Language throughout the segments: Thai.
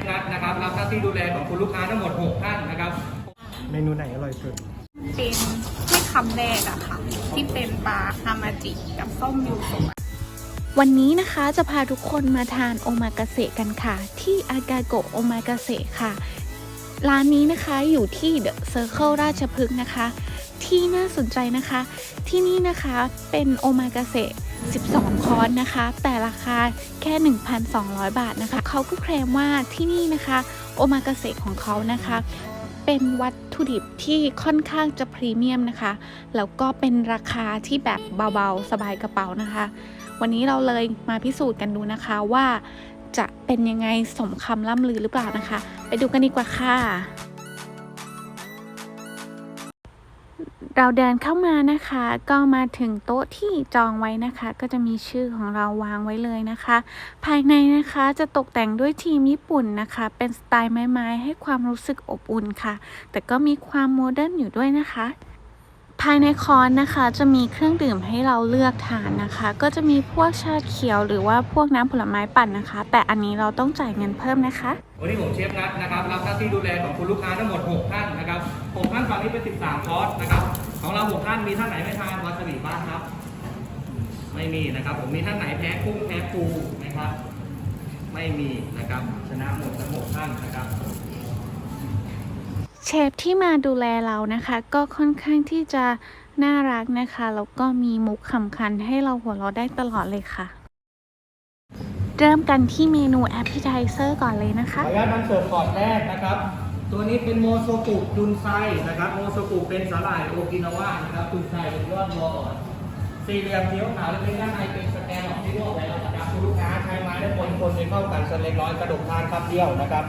ฟนัทนะครับรับหน้าที่ดูแลของคุณลูกค้าทั้งหมด 6 ท่านนะครับ เมนูไหนอร่อยสุด เป็นที่คำแรกอะค่ะ ที่เป็นปลาฮามาจิกับส้มยูสุวันนี้นะคะจะพาทุกคนมาทานโอมากาเสะกันค่ะ ที่อากาโกะโอมากาเสะค่ะ ร้านนี้นะคะอยู่ที่เดอะเซอร์เคิลราชพฤกษ์นะคะ ที่น่าสนใจนะคะ ที่นี่นะคะเป็นโอมากาเสะ 12 คอร์สนะคะ แต่ราคาแค่ 1,200 บาทนะคะ เขาก็เคลมว่าที่นี่นะคะ โอมากาเสะของเขานะคะ เป็นวัตถุดิบที่ค่อนข้างจะพรีเมียมนะคะ แล้วก็เป็นราคาที่แบบเบาๆ สบายกระเป๋านะคะ วันนี้เราเลยมาพิสูจน์กันดูนะคะว่าจะเป็นยังไงสมคำล่ำลือหรือเปล่านะคะ ไปดูกันดีกว่าค่ะ เราเดินเข้ามานะคะ ก็มาถึงโต๊ะที่จองไว้นะคะ ก็จะมีชื่อของเราวางไว้เลยนะคะ ภายในนะคะจะตกแต่งด้วยทีมญี่ปุ่นนะคะ เป็นสไตล์ไม้ๆให้ความรู้สึกอบอุ่นค่ะ แต่ก็มีความโมเดิร์นอยู่ด้วยนะคะภายในคอนนะคะจะมีเครื่องดื่มให้เราเลือกทานนะคะ ก็จะมีพวกชาเขียวหรือว่าพวกน้ำผลไม้ปั่นนะคะ แต่อันนี้เราต้องจ่ายเงินเพิ่มนะคะ วันนี้ผมเชฟนัท น้าที่ดูแลของคุณลูกค้าทั้งหมด 6 ท่านนะครับ 6 ท่านฝั่งนี้เป็น 13 คอร์สนะครับ ของเรา 6 ท่านมีท่านไหนไม่ทานวาซาบิบ้างครับ ไม่มีนะครับ ผมมีท่านไหนแพ้กุ้งแพ้ปูไหมครับ ไม่มีนะครับ ชนะหมดทั้ง 6 ท่านนะครับเชฟที่มาดูแลเรานะคะ ก็ค่อนข้างที่จะน่ารักนะคะแล้วก็มีมุกขำคัญให้เราหัวเราะได้ตลอดเลยค่ะ เริ่มกันที่เมนูแอปเปิลไทเซอร์ก่อนเลยนะขอคะอนุญาตนำเสิร์ฟก่อนแรกนะครับ ตัวนี้เป็นโมโซกุดุนไซนะครับ โมโซกุเป็นสาหร่ายโอกินาวานะครับดุนไซเป็นยอดวอลสี่เหลี่ยมเขียวขาวเล็กๆด้านในเป็นสแกนออกที่ลวกแล้วนะครับคุณลูกค้าใช้ไม้และคนคนให้เข้ากันสเล็กน้อยกระดกทานคำเดียวนะครับ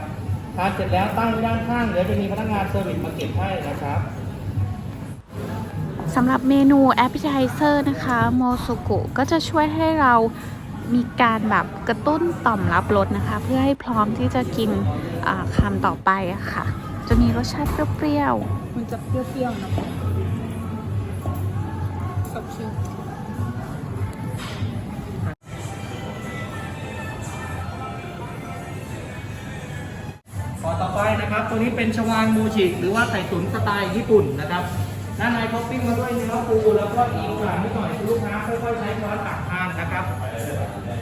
ทานเสร็จแล้วตั้งไว้ด้านข้างเดี๋ยวจะมีพนักงานเซอร์วิสมาเก็บให้นะครับสำหรับเมนูแอปเปิลไทเซอร์นะคะโมโซกุก็จะช่วยให้เรา มีการแบบกระตุ้นต่อมรับรสนะคะ เพื่อให้พร้อมที่จะกินคำต่อไปอะค่ะ จะมีรสชาติเปรี้ยวๆมันจะเปรี้ยวๆนะต่อไปนะครับ ตัวนี้เป็นชวานมูชิหรือว่าไข่ตุ๋นสไตล์ญี่ปุ่นนะครับ ด้านในท็อปปิ้งมาด้วยเนื้อปูแล้วก็อีกหลังนิดหน่อยลูกค้าค่อยๆใช้ช้อนตักทานนะครับ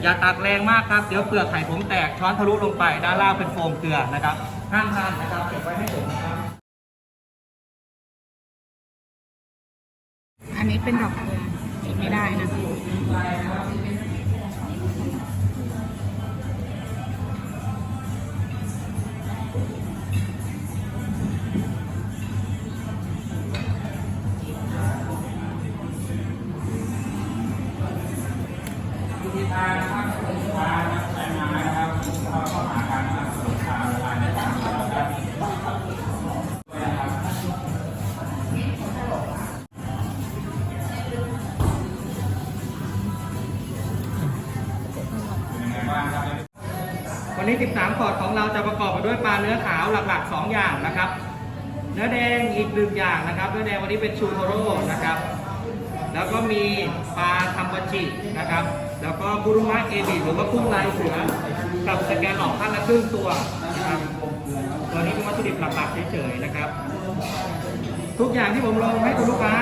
อย่าตักแรงมากครับเดี๋ยวเปลือกไข่ผมแตกช้อนทะลุลงไป ด้านล่างเป็นโฟมเกลือนะครับห้ามทานนะครับเก็บไว้ให้ผมนะครับอันนี้เป็นดอกเกลือกินไม่ได้นะ วันนี้ 13คอร์สของเราจะประกอบไปด้วยปลาเนื้อขาวหลักๆ 2 อย่างนะครับ เนื้อแดงอีกหนึ่งอย่างนะครับ เนื้อแดงวันนี้เป็นชูโทโร่นะครับ แล้วก็มีปลาคัมบาจินะครับ แล้วก็บุรุมะเอบิหรือว่ากุ้งลายเสือ กับสแกนออกท่านละครึ่งตัวนะครับตัวนี้เป็นวัตถุดิบหลักๆเฉยๆนะครับ ทุกอย่างที่ผมลงให้คุณลูกค้า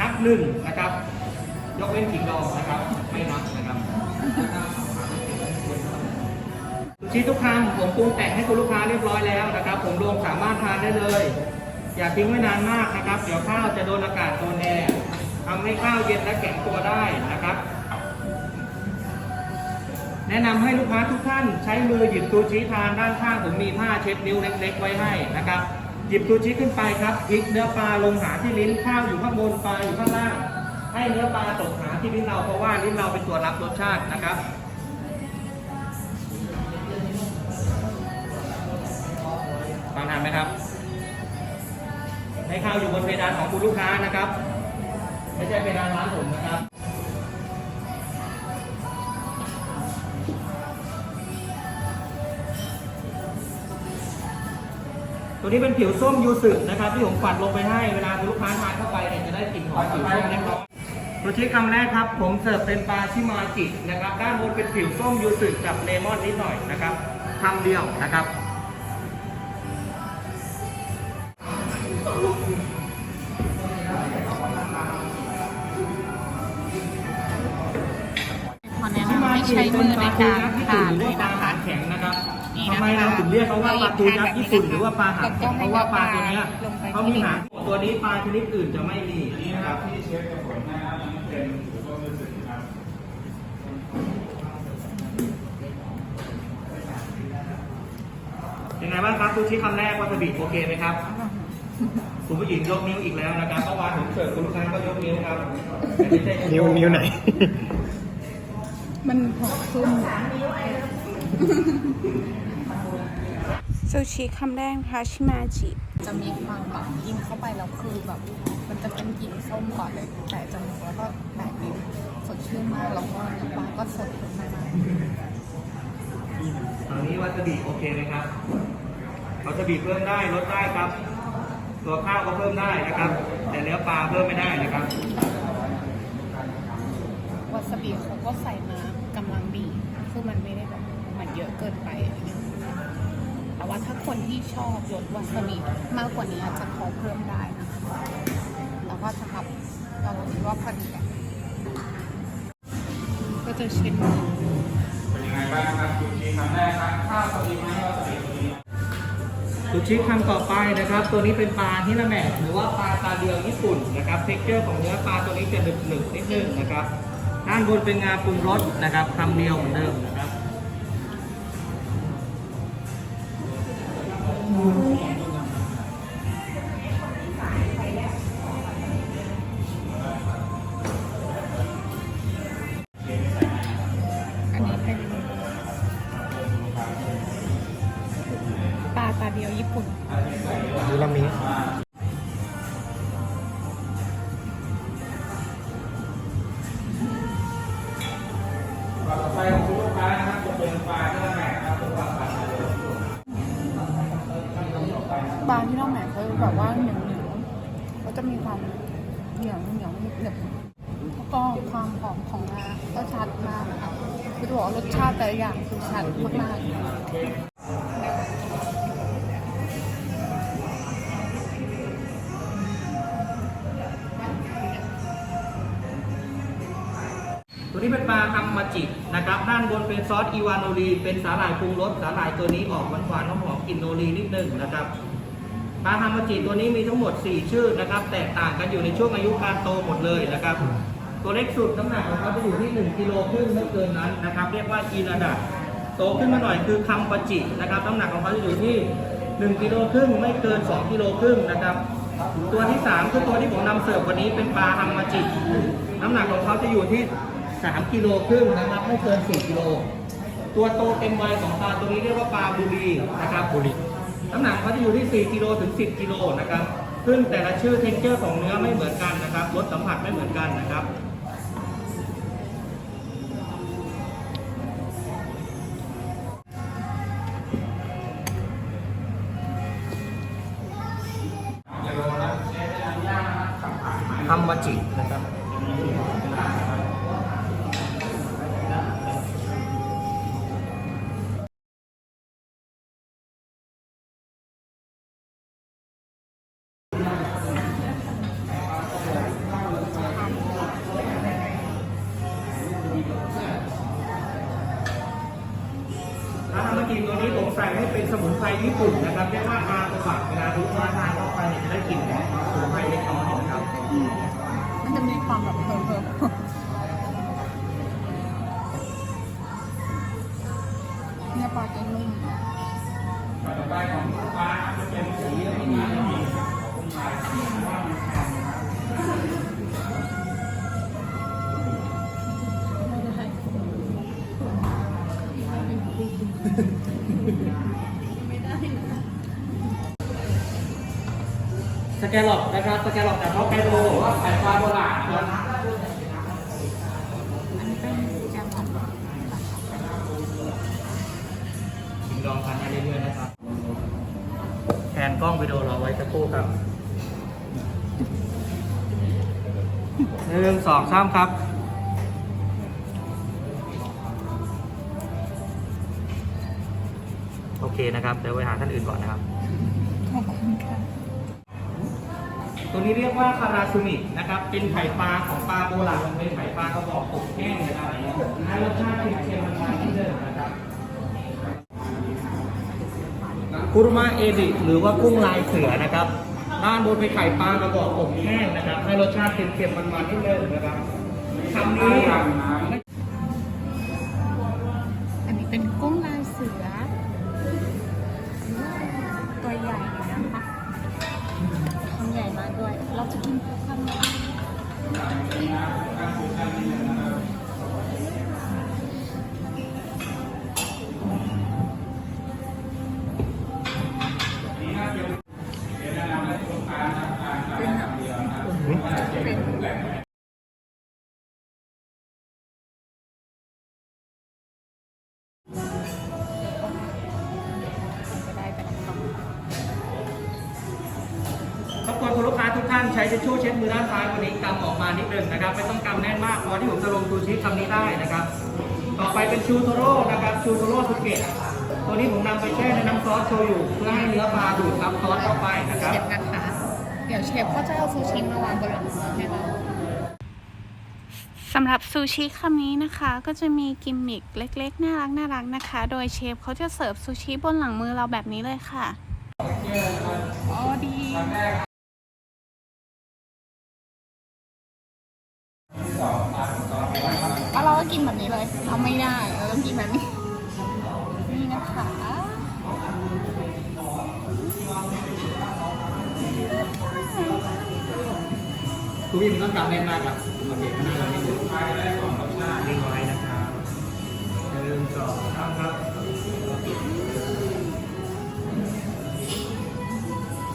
นับหนึ่งนะครับ ยกเว้นขิงดองนะครับ ไม่นับนะครับชิทุกคำผมปรุงแต่งให้คุณลูกค้าเรียบร้อยแล้วนะครับ ผมลงสามารถทานได้เลย อย่าทิ้งไว้นานมากนะครับ เดี๋ยวข้าวจะโดนอากาศโดนแอร์ทำให้ข้าวเย็นและแข็งตัวได้นะครับ แนะนำให้ลูกค้าทุกท่านใช้มือหยิบซูชิทานด้านข้างผมมีผ้าเช็ดนิ้วเล็กๆไว้ให้นะครับ หยิบซูชิขึ้นไปครับพลิกเนื้อปลาลงหาที่ลิ้นข้าวอยู่ข้างบนปลาอยู่ข้างล่าง ให้เนื้อปลาตกหาที่ลิ้นเราเพราะว่าลิ้นเราเป็นตัวรับรสชาตินะครับฟังทันไหมครับให้ข้าวอยู่บนเพดานของคุณลูกค้านะครับ ไม่ใช่เพดานร้านผมนะครับ ตัวนี้เป็นผิวส้มยูสึนะครับที่ผมฝัดลงไปให้เวลาคุณลูกค้าทานเข้าไปเนี่ยจะได้กลิ่นหอมผิวส้มเล็กน้อยตัวชี้คำแรกครับ ผมเสิร์ฟเป็นปลาชิมาจินะครับ ด้านบนเป็นผิวส้มยูสึกับเลมอนนิดหน่อยนะครับคำเดียวนะครับขอแนะนำให้ใช้มือในการทานหรือด้วว่ายปลานะหาคะ มเราถึงเรียกเขาว่าปลาทูยักษ์ญี่ปุ่นหรือว่าปลาหางแข็งเพราะว่าปลาตัวเนี้ยเขามีหางตัวนี้ปลาชนิดอื่นจะไม่มีนะครับยังไงบ้างครับคุณชี้คำแรกวาซาบิโอเคไหมครับคุณผู้หญิงยกนิ้วอีกแล้วนะครับเมื่อวานผมเสิร์ฟคุณลูกค้าก็ยกนิ้วครับแต่ไม่ใช่คุณนิ้วนิ้วไหน มันหอมขึ้น ซูชิคำแรกนะคะชิมาจิ จะมีความแบบกินเข้าไปแล้วคือแบบ มันจะเป็นกลิ่นส้มก่อนเลยแต่จมูกแล้วก็แตกลิ้นสดชื่นมากแล้วก็น้ำปลาก็สดขึ้นมากตอนนี้วาซาบิโอเคไหมครับวาซาบิเพิ่มได้ลดได้ครับ ตัวข้าวก็เพิ่มได้นะครับ แต่เนื้อปลาเพิ่มไม่ได้นะครับวาซาบิเขาก็ใส่มากำลังดีคือมันไม่ได้แบบมันเยอะเกินไปอะไรเงี้ยแต่ ว่าถ้าคนที่ชอบรสวาซาบิมากกว่านี้อาจจะขอเพิ่มได้นะคะแล้วก็จะทำเราคิดว่าพอดีก็จะเช็ดมือซูชิคำต่อไปนะครับ ตัวนี้เป็นปลาฮินาแมะหรือว่าปลาตาเดียวญี่ปุ่นนะครับเท็กเจอร์ของเนื้อปลาตัวนี้จะหนึบหนึบนิดนึงนะครับด้านบนเป็นงาปรุงรสนะครับคำเดียวเหมือนเดิม อันนี้เป็นปลาตาเดียวญี่ปุ่นนิรามิ ตัวนี้เป็นปลาคัมมาจินะครับ ด้านบนเป็นซอสอีวานโนรีเป็นสาหร่ายปรุงรสสาหร่ายตัวนี้ออกหวานหวานๆหอมกลิ่นโนรีนิดนึงนะครับปลาคัมมาจิตัวนี้มีทั้งหมด 4 ชื่อนะครับ แตกต่างกันอยู่ในช่วงอายุการโตหมดเลยนะครับ ตัวเล็กสุดน้ำหนักของเขาจะอยู่ที่ 1กิโลครึ่งไม่เกินนั้นนะครับ เรียกว่าอีนาดะโตขึ้นมาหน่อยคือคัมปาจินะครับน้ำหนักของเขาจะอยู่ที่ 1กิโลครึ่งไม่เกิน 2กิโลครึ่งนะครับตัวที่3คือตัวที่ผมนำเสิร์ฟวันนี้เป็นปลาฮัมมาจิ น้ำหนักของเขาจะอยู่ที่ 3กิโลครึ่งนะครับไม่เกิน4กิโลตัวโตเต็มวัยของปลาตัวนี้เรียกว่าปลาบุรีนะครับบุรีน้ำหนักเขาจะอยู่ที่ 4 กิโลถึง 10 กิโลนะครับซึ่งแต่ละชื่อเท็กเจอร์ของเนื้อไม่เหมือนกันนะครับรสสัมผัสไม่เหมือนกันนะครับ กินตัวนี้ผมใส่ให้เป็นสมุนไพรญี่ปุ่นนะครับเรียกว่าอาตะบะเวลาทุกท่าทานเข้าไปเนี่ยจะได้กลิ่นของสมุนไพรเล็กน้อยนะครับ มันจะมีความแบบ สแกลลอปนะครับสแกลลอปจากฮอกไกโดว่าไข่ปลาโบราณนะครับอันนี้เป็นแกงหอมชิมลองทานได้เรื่อยๆนะครับแทนกล้องวิดีโอเรอไว้สักครู่ครับหนึ่งสองสามครับโอเคนะครับ เดี๋ยวไปหาท่านอื่นก่อนนะครับ ตัวนี้เรียกว่าคาราซูมินะครับ เป็นไข่ปลาของปลาโบราณเป็นไข่ปลากระบอกอบแห้งนะครับให้รสชาติเค็มๆมันๆนิดเดิมนะครับคุรุมะเอดิหรือว่ากุ้งลายเสือนะครับ ด้านบนเป็นไข่ปลากระบอกอบแห้งนะครับ ให้รสชาติเค็มๆมันๆนิดเดิมนะครับคำนี้ ใช้ทิชชู่เช็ดมือด้านซ้ายวันนี้กำออกมานิดนึงนะครับ ไม่ต้องกำแน่นมากพอที่ผมจะลงซูชิคำนี้ได้นะครับ ต่อไปเป็นชูโทโร่นะครับชูโทโร่สุเกะตัวนี้ผมนำไปแช่ในน้ำซอสโชยุเพื่อให้เนื้อปลาดูดซับซอสเข้าไปนะครับ เชฟนะคะ เดี๋ยวเชฟก็จะเอาซูชิมาวางบนหลังมือให้เราสำหรับซูชิคำนี้นะคะก็จะมีกิมมิคเล็กๆ น่ารักน่ารักนะคะ โดยเชฟเขาจะเสิร์ฟซูชิบนหลังมือเราแบบนี้เลยค่ะ อ๋อดี แล้วเราก็กินแบบนี้เลย เอาไม่ได้ เราต้องกินแบบนี้ นี่นะคะคุณพี่มันต้องกำแน่นมากครับโอเคนี่เราไม่ดูนิ่งไว้นะครับหนึ่งสองสามครับ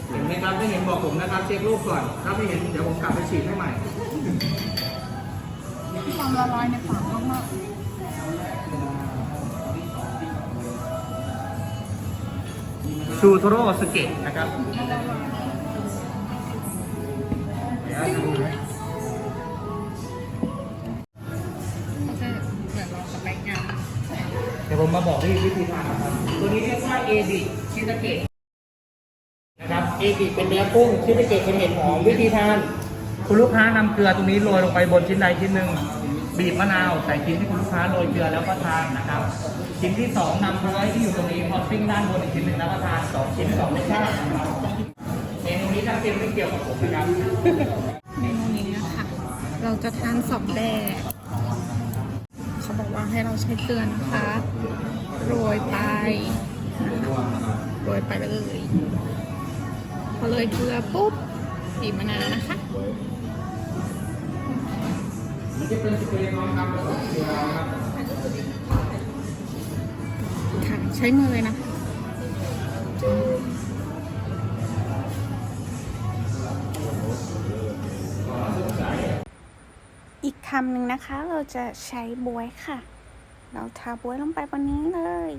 เห็นไหมครับถ้าเห็นบอกผมนะครับ เช็ครูปก่อน ถ้าไม่เห็นเดี๋ยวผมกลับไปฉีดให้ใหม่ ละลายในปากมากชูโทโร่สเกตนะครับเขาจะเหมือนเราสเปกงานเดี๋ยวผมมาบอกที่วิธีทานนะครับ ตัวนี้เรียกว่าเอบิชิตาเกะนะครับเอบิเป็นเนื้อกุ้งชิตาเกะเป็นเห็ดหอมวิธีทาน คุณลูกค้านำเกลือตรงนี้โรยลงไปบนชิ้นใดชิ้นหนึ่ง บีบมะนาวใส่ชิ้นที่คุณลูกค้าโรยเกลือแล้วก็ทานนะครับ ชิ้นที่สองนำเนื้อที่อยู่ตรงนี้พอปิ้งด้านบนอีกชิ้นหนึ่งแล้วก็ทานสองชิ้นสองรสชาตินะครับเมนูนี้ถ้าเป็นไม่เกี่ยวกับผมนะครับเมนูนี้นะคะเราจะทานสองแบบเขาบอกว่าให้เราใช้เกลือนะคะโรยไปนะคะโรยไปเลยพอเลยเกลือปุ๊บบีบมะนาวนะคะ ค่ะใช้มือเลยนะอีกคำหนึ่งนะคะเราจะใช้บวยค่ะ เราทาบวยลงไปบนนี้เลย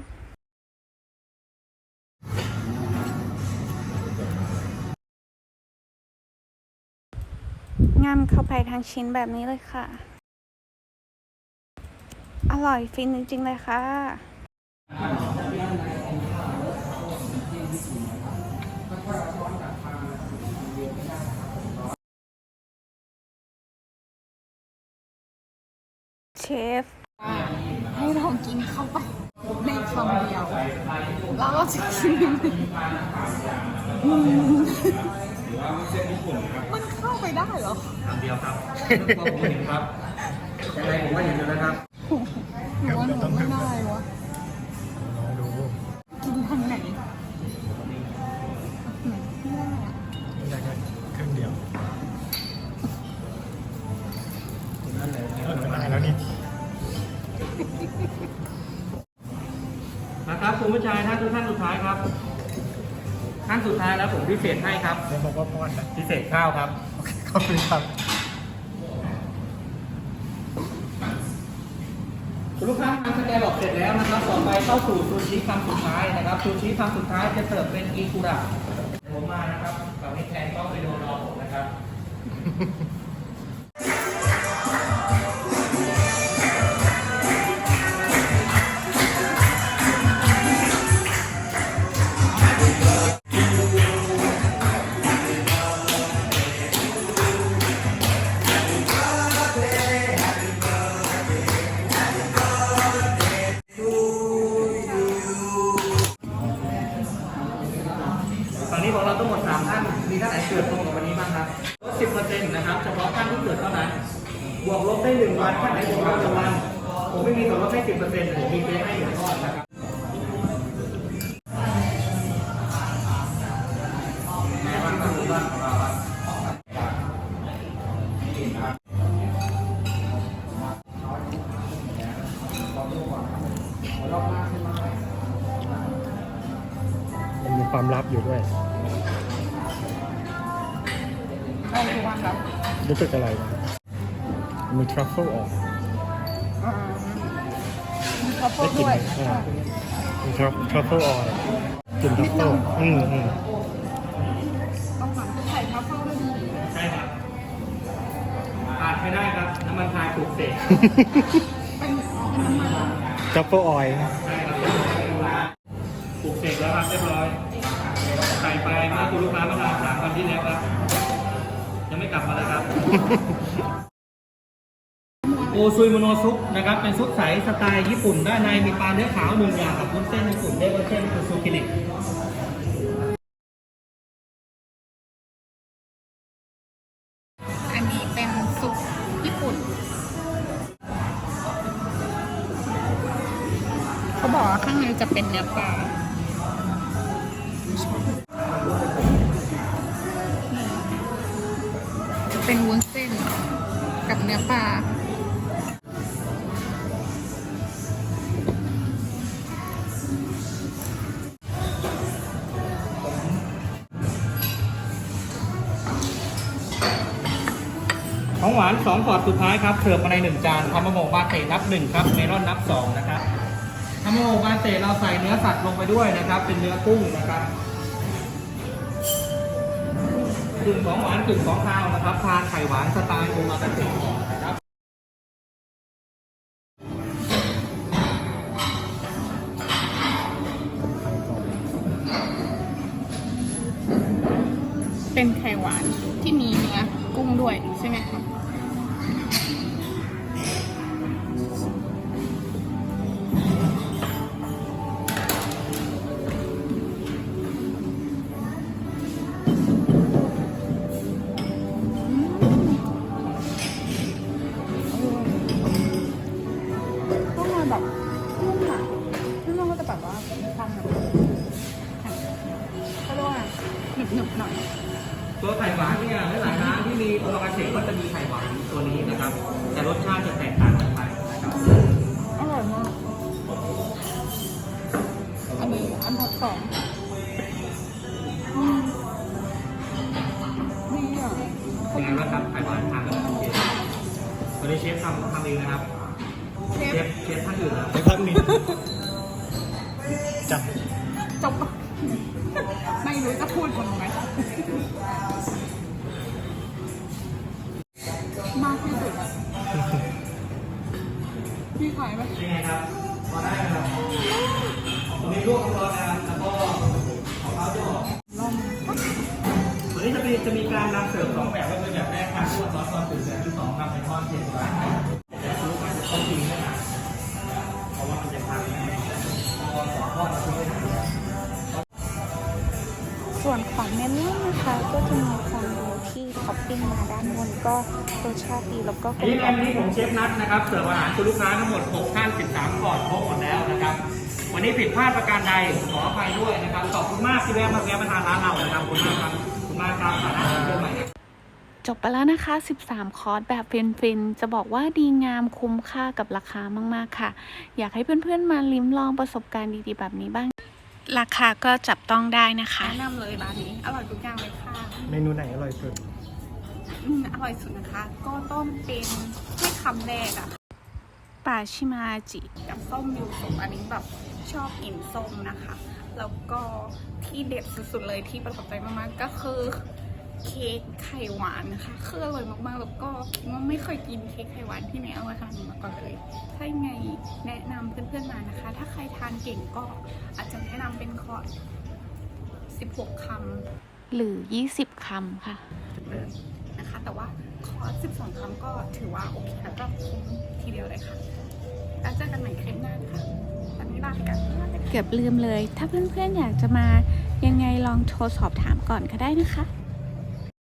งำเข้าไปทางชิ้นแบบนี้เลยค่ะ อร่อยฟินจริง ๆ เลยค่ะ เชฟว่าให้เรากินเข้าไปในคำเดียวแล้วเราจะกินยังไงมันเข้าไปได้เหรอ คำเดียวครับก็ผมเห็นครับยังไงผมก็เห็นอยู่นะครับ หนูว่าหนูไม่ได้วะลองดูกินทางไหนอืมไม่ได้อะได้แค่ครึ่งเดียวเออได้แล้วนี่นะครับคุณผู้ชายท่านทุกท่านสุดท้ายครับท่านสุดท้ายแล้วผมพิเศษให้ครับ เดี๋ยวบอกว่าป้อนนะพิเศษข้าวครับ โอเคขอบคุณครับ คุณลูกค้าทางสแกนหลอกเสร็จแล้วนะครับ ต่อไปเข้าสู่ซูชิคำสุดท้ายนะครับซูชิคำสุดท้ายจะเสิร์ฟเป็นอีกุระผมมานะครับเราไม่แทนก็ไปโดนรอผมนะครับ ของเราทั้งหมด3ท่านมีท่านไหนเกิดตรงกับวันนี้บ้างครับลด10%นะครับเฉพาะท่านที่เกิดเท่านั้น บวกลบได้หนึ่งวันท่านไหนบวกลบ1วัน ผมไม่มีส่วนลดให้10%ผมมีเพียงให้หนึ่งก้อนนะ รู้สึกอะไรนะมีทรัฟเฟิลออกอ่ามีข้าวโพได้ดกลิ่นด้วยอ่ามีทรัฟทรัฟเฟิลออกกลิ่นทรัฟเฟิลอืมอืมต้องหาไข่ข้าวโพดด้วยดีใช่ครับขาดไม่ได้ครับ น้ำมันพายปลูกเสกเป็นเป็นน้ำมันทรัฟเฟิลออยใช่ครับปลูกเสกแล้วครับเรียบร้อยใส่ไปเมื่อคุณลูกค้ามาทานสามวันที่แล้วครับยัง ไม่กลับมาเลยครับ โอซุยโมโนซุปนะครับ เป็นซุปใสสไตล์ญี่ปุ่น ด้านในมีปลาเนื้อขาวหนึ่งอย่างกับวุ้นเส้นญี่ปุ่นเรียกว่าเส้นคือซูกินิอันนี้เป็นซุปญี่ปุ่น เขาบอกว่าข้างในจะเป็นเนื้อปลา เป็นวุ้นเส้นกับเนื้อปลาของหวาน2ขอดสุดท้ายครับเสิร์ฟมาใน1จานทำมะโมบาเตะนับ1ครับเมลอนนับ2นะครับทำมะโมบาเตะเราใส่เนื้อสัตว์ลงไปด้วยนะครับ เป็นเนื้อกุ้งนะครับ กึ่งของหวานกึ่งของข้าวนะครับทานไข่หวานสไตล์โอมากาเตะ ฟฟเชฟท่านอื่นนะไอ้พักนี้จับ จะมีความโรที่ท็อปปิ้งมาด้านบนก็รสชาติดีแล้วก็กลอันมนี้กแอล่อมมนี้ผมเชฟนัทนะครับเสิร์ฟอาหารคุณลูกค้าทั้งหมด 6 ท่าน 13ก่อนครบหมดแล้วนะครับ วันนี้ผิดพลาดประการใดขออภัยด้วยนะครับ ขอบคุณมากที่แวะมาแวะมาทานร้านเรานะครับขอบคุณมากครับขอบคุณมากครับสาระเรื่องใหม่ จบไปแล้วนะคะ 13 คอร์สแบบฟินๆ จะบอกว่าดีงามคุ้มค่ากับราคามากๆค่ะ อยากให้เพื่อนๆ มาลิ้มลองประสบการณ์ดีๆ แบบนี้บ้าง ราคาก็จับต้องได้นะคะ แนะนำเลยร้านนี้ อร่อยทุกอย่างเลยค่ะเมนูไหนอร่อยสุด อืมอร่อยสุดนะคะ ก็ต้องเป็นที่คำแรกอะปาชิมาจิ กับส้มยูสุอันนี้แบบชอบกินส้มนะคะ แล้วก็ที่เด็ดสุดๆเลยที่ประทับใจมากๆก็คือ เค้กไข่หวานนะคะคืออร่อยมากๆ แล้วก็คิดว่าไม่เคยกินเค้กไข่หวานที่ไหนอร่อยขนาดนี้มาก่อนเลย ถ้ายังไงแนะนำเพื่อนๆมานะคะ ถ้าใครทานเก่งก็อาจจะแนะนำเป็นคอร์ส16คำหรือ 20คำค่ะนะคะ แต่ว่าคอร์ส12ครั้งก็ถือว่าโอเคแล้วก็คุ้มทีเดียวเลยค่ะแล้วเจอกันใหม่คลิปหน้าค่ะตอนนี้ลาไปก่อนเกือบลืมเลย ถ้าเพื่อนๆอยากจะมายังไงลองโทรสอบถามก่อนก็ได้นะคะ